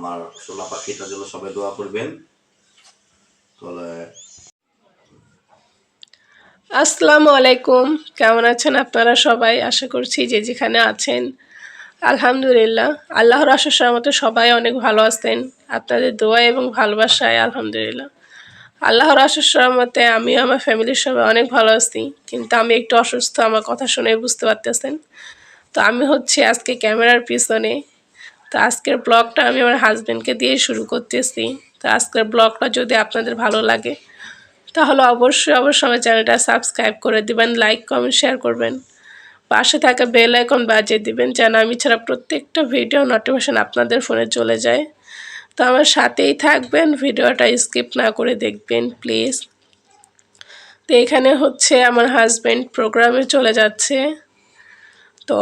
আমার সোনা পাখিটার জন্য সবাই দোয়া করবেন। তাহলে আসসালামু আলাইকুম। কেমন আছেন আপনারা সবাই? আশা করছি যে যেখানে আছেন, আলহামদুলিল্লাহ। আল্লাহর আশার মতো সবাই অনেক ভালো আছেন। আপনাদের দোয়া এবং ভালোবাসায় আলহামদুলিল্লাহ। আল্লাহর আশার মতে আমিও আমার ফ্যামিলির সবাই অনেক ভালো আছি। কিন্তু আমি একটু অসুস্থ, আমার কথা শুনে বুঝতে পারতেছেন। তো আমি হচ্ছে আজকে ক্যামেরার পিছনে। তো আজকের ব্লগটা আমি আমার হাজব্যান্ডকে দিয়ে শুরু করতেছি। তো আজকের ব্লগটা যদি আপনাদের ভালো লাগে, তাহলে অবশ্যই অবশ্যই আমার চ্যানেলটা সাবস্ক্রাইব করে দিবেন লাইক কমেন্ট শেয়ার করবেন। পাশে থাকা বেল আইকন বাজিয়ে দিবেন, যেন আমি ছাড়া প্রত্যেকটা ভিডিও নোটিফিকেশন আপনাদের ফোনে চলে যায়। তো আমার সাথেই থাকবেন, ভিডিওটা স্কিপ না করে দেখবেন প্লিজ তো এখানে হচ্ছে আমার হাজব্যান্ড প্রোগ্রামে চলে যাচ্ছে। তো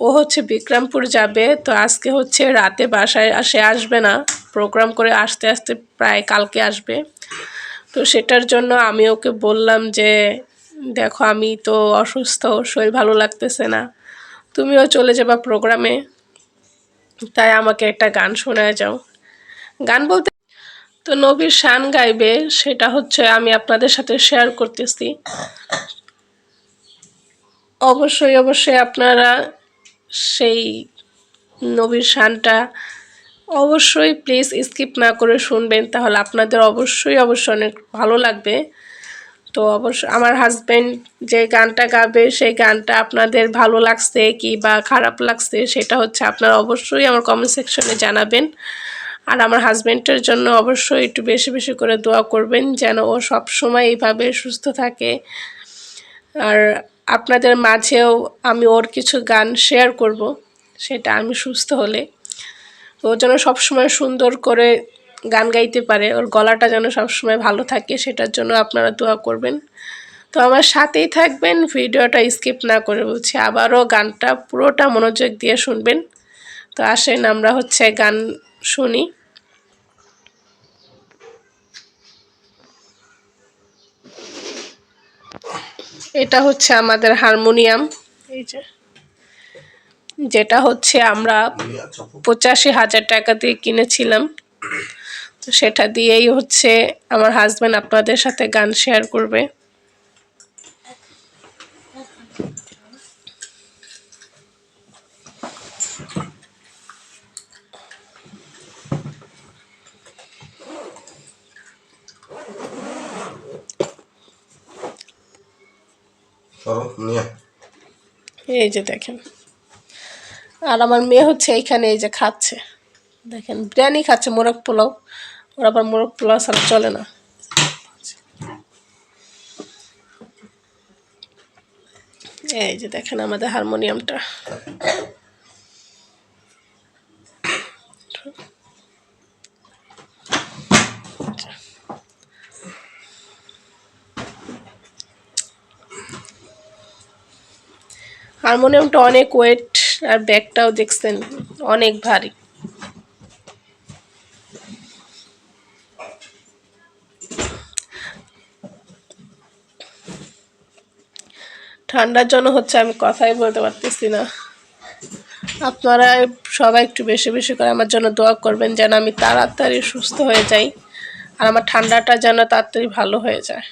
ও হচ্ছে বিক্রমপুর যাবে, তো আজকে হচ্ছে রাতে বাসায় সে আসবে না। প্রোগ্রাম করে আসতে আসতে প্রায় কালকে আসবে। তো সেটার জন্য আমি ওকে বললাম যে, দেখো, আমি তো অসুস্থ, শরীর ভালো লাগতেছে না। তুমিও চলে যাবা প্রোগ্রামে। তাই আমাকে একটা গান শোনায় যাও। গান বলতে তো নবীর শান গাইবে, সেটা হচ্ছে আমি আপনাদের সাথে শেয়ার করতেছি। অবশ্যই অবশ্যই আপনারা সেই নবীর শানটা অবশ্যই প্লিজ স্কিপ না করে শুনবেন, তাহলে আপনাদের অবশ্যই অবশ্যই অনেক ভালো লাগবে। তো অবশ্য আমার হাজব্যান্ড যে গানটা গাবে, সেই গানটা আপনাদের ভালো লাগছে কি বা খারাপ লাগছে, সেটা হচ্ছে আপনারা অবশ্যই আমার কমেন্ট সেকশনে জানাবেন। আর আমার হাজব্যান্ডের জন্য অবশ্যই একটু বেশি বেশি করে দোয়া করবেন যেন ও সব সময় এইভাবে সুস্থ থাকে। আর আপনাদের মাঝেও আমি ওর কিছু গান শেয়ার করব, সেটা আমি সুস্থ হলে। ও যেন সবসময় সুন্দর করে গান গাইতে পারে, ওর গলাটা যেন সবসময় ভালো থাকে, সেটার জন্য আপনারা দোয়া করবেন। তো আমার সাথেই থাকবেন, ভিডিওটা স্কিপ না করে বলছি, আবারও গানটা পুরোটা মনোযোগ দিয়ে শুনবেন। তো আসেন, আমরা হচ্ছে গান শুনি। এটা হচ্ছে আমাদের হারমোনিয়াম। এই যে। যেটা হচ্ছে আমরা পঁচাশি হাজার টাকা দিয়ে কিনেছিলাম। তো সেটা দিয়েই হচ্ছে আমার হাজব্যান্ড আপনাদের সাথে গান শেয়ার করবে। সরো নিয়ে। এই যে দেখেন। আর আমার মেয়ে হচ্ছে এইখানে এই যে খাচ্ছে। দেখেন, বিরিয়ানি খাচ্ছে, মোরগ পোলাও। ওর আবার মোরগ পোলাও ছাড়া চলে না। এই যে দেখেন আমাদের হারমোনিয়ামটা। হারমোনিয়ামটা অনেক ওয়েট আর ব্যাগটাও দেখছেন অনেক ভারী। ঠান্ডার জন্য হচ্ছে আমি কথাই বলতে পারতেছি না। আপনারা সবাই একটু বেশি বেশি করে আমার জন্য দোয়া করবেন যেন আমি তাড়াতাড়ি সুস্থ হয়ে যাই আর আমার ঠান্ডাটা যেন তাড়াতাড়ি ভালো হয়ে যায়।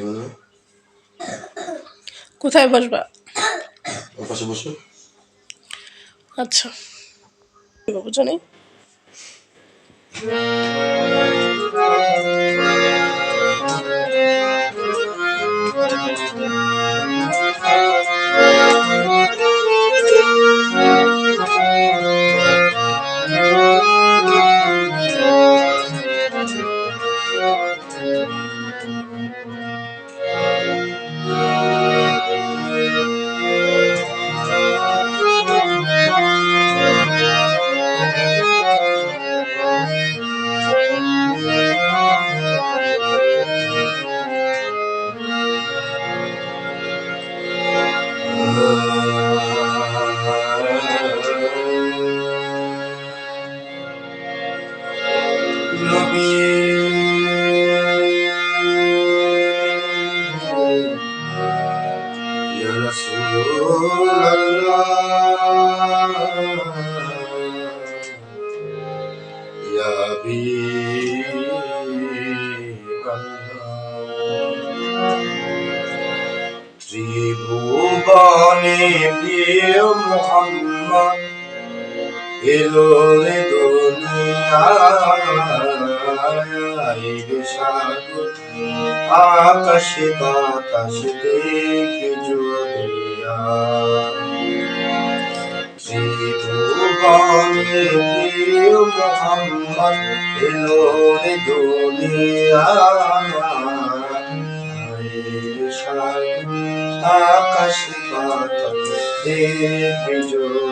হয়। কোথায় বসবা? ওর পাশে বসো। আচ্ছা। বুঝো নেই ত্রিভুবনে প্রিয় মোহাম্মদ এলো রে রে সাগর আকাশে বাতাস দেখে জড়িয়া ত্রিভুবনে প্রিয় মোহাম্মদ এলো রে সাগর আকাশে বাতাস দেখে জড়িয়া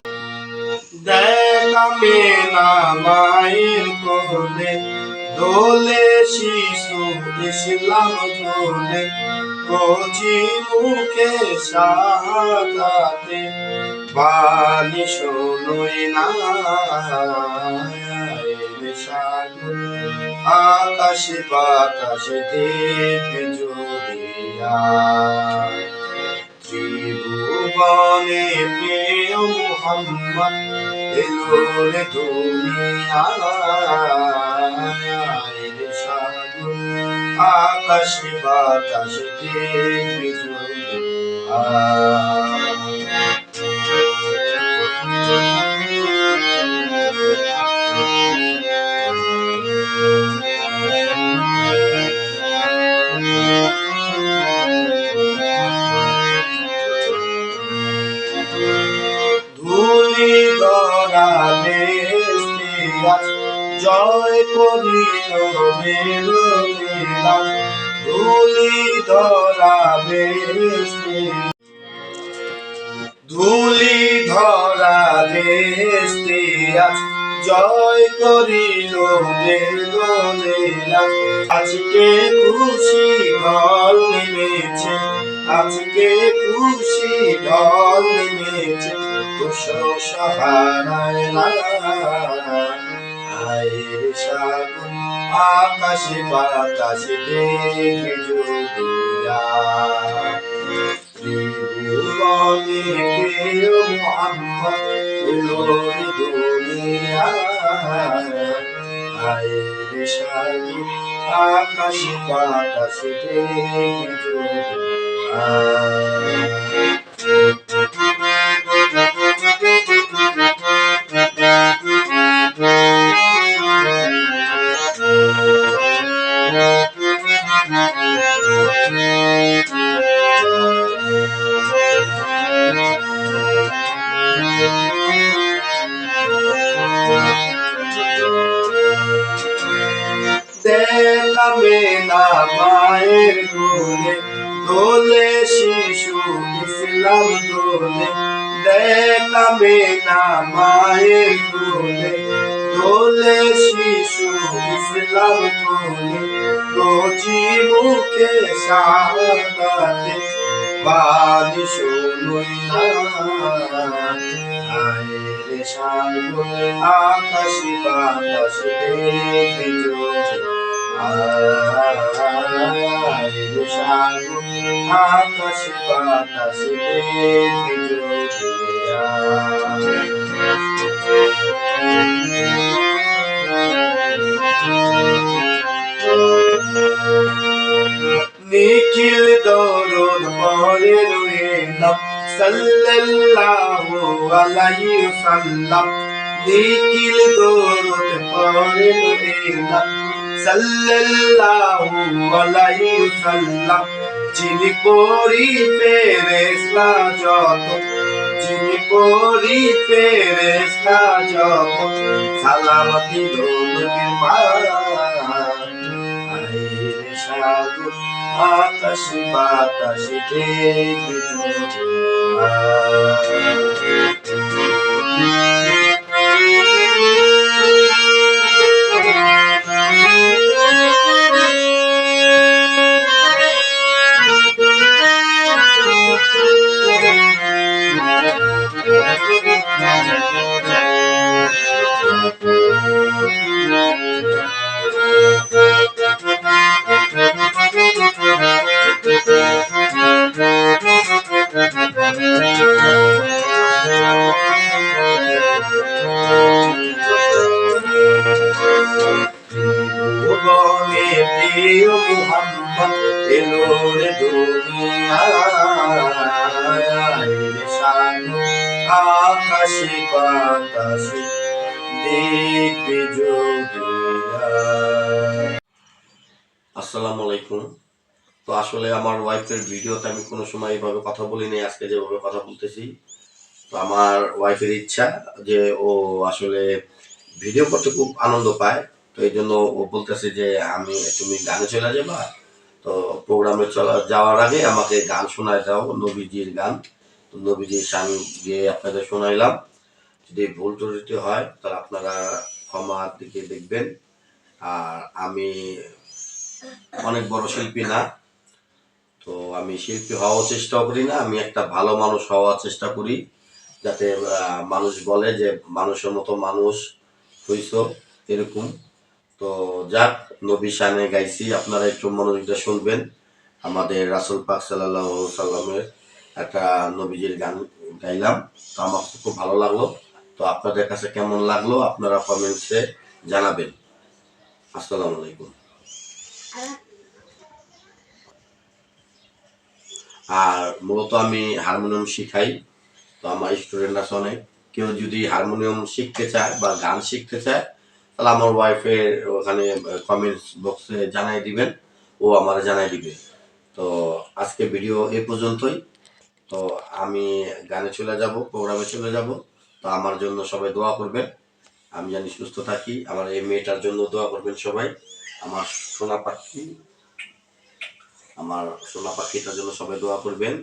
দেখাবে না মায়ের কোলে দোলে শিশু ইসলাম দোলে কচি মুখে সাদাতে বাণী শোনোই না আকাশে বাতাসে দেখে জড়িয়া ত্রিভুবনে প্রিয় মোহাম্মদ এলো রে দুনিয়ায় রে সাগর আকাশে বাতাসে দেখবে ধুলি ধরা ধুলি ধরা রেস্তে আজ জয় করিল আজকে খুশি ঢল নেমেছে, আজকে খুশি ঢল নেমেছে। তুষো সাহারায় আয়ের সাগুন আকাশে বাতাসে দেখে জড়িয়া ত্রিভুবনে প্রিয় মোহাম্মদ উলোর দুনিয়া আয়ের সাগুন আকাশে বাতাসে দেখে জড়িয়া দেখাবে না মায়ের কোলে দোলে শিশু ইসলাম দোলে। দেখাবে না মায়ের কোলে দোলে শিশু ইসলাম দোলে। রোজি মুখে সাহাদাতে বাণী শুনুই আকাশে বাতাস দেখে আকাশে বাতাস নিখিল দরুদ পরে রইলাম সাল্লাল্লাহু আলাইহি সাল্লাম নিখিল দরুদ পরে রইলাম সাল্লাল্লাহু আলাইহি সাল্লাম যিনি পরি ফেরেশতা যত, যিনি পরি ফেরেশতা যত সালামতি দোলকে মা আইরে সাগর আকাশ বাতাস আসসালামু আলাইকুম। তো আসলে আমার ওয়াইফের ভিডিওতে আমি কোনো সময় এইভাবে কথা বলিনি, আজকে যেভাবে কথা বলতেছি তো আমার ওয়াইফের ইচ্ছা যে ও আসলে ভিডিও করতে খুব আনন্দ পায়। তো এই জন্য ও বলতেছে যে, আমি, তুমি গানে চলে যাবা? তো প্রোগ্রামে চলা, যাওয়ার আগে আমাকে গান শোনায় দাও, নবীজির গান। তো নবীজির গান গিয়ে আপনাদের শোনাইলাম। যদি ভুল ত্রুটি হয়, তাহলে আপনারা ক্ষমার দিকে দেখবেন। আর আমি অনেক বড় শিল্পী না। তো আমি শিল্পী হওয়ার চেষ্টা করি না, আমি একটা ভালো মানুষ হওয়ার চেষ্টা করি। যাতে মানুষ বলে যে মানুষের মতো মানুষ হইছ, এরকম। তো যাক, নবী শানে গাইছি, আপনারা একটু মনোযোগ দিয়ে শুনবেন। আমাদের রাসুল পাক সাল্লামের একটা নবীজির গান গাইলাম। তো আমার খুব ভালো লাগল। তো আপনাদের কাছে কেমন লাগল, আপনারা কমেন্টসে জানাবেন। আসসালামু আলাইকুম। আর মূলত আমি হারমোনিয়াম শিখাই। তো আমার স্টুডেন্ট আছে অনেক। কেউ যদি হারমোনিয়াম শিখতে চায় বা গান শিখতে চায়, তাহলে আমার ওয়াইফের ওখানে কমেন্টস বক্সে জানাই দিবেন। ও আমার জানাই দিবে। তো আজকে ভিডিও এ পর্যন্তই। তো আমি গানে চলে যাব প্রোগ্রামে চলে যাব। তো আমার জন্য সবাই দোয়া করবেন। আমি জানি সুস্থ থাকি। আমার এই মেয়েটার জন্য দোয়া করবেন সবাই। আমার সোনা পাখি, আমার সোনা পাখিটার জন্য সবাই দোয়া করবেন।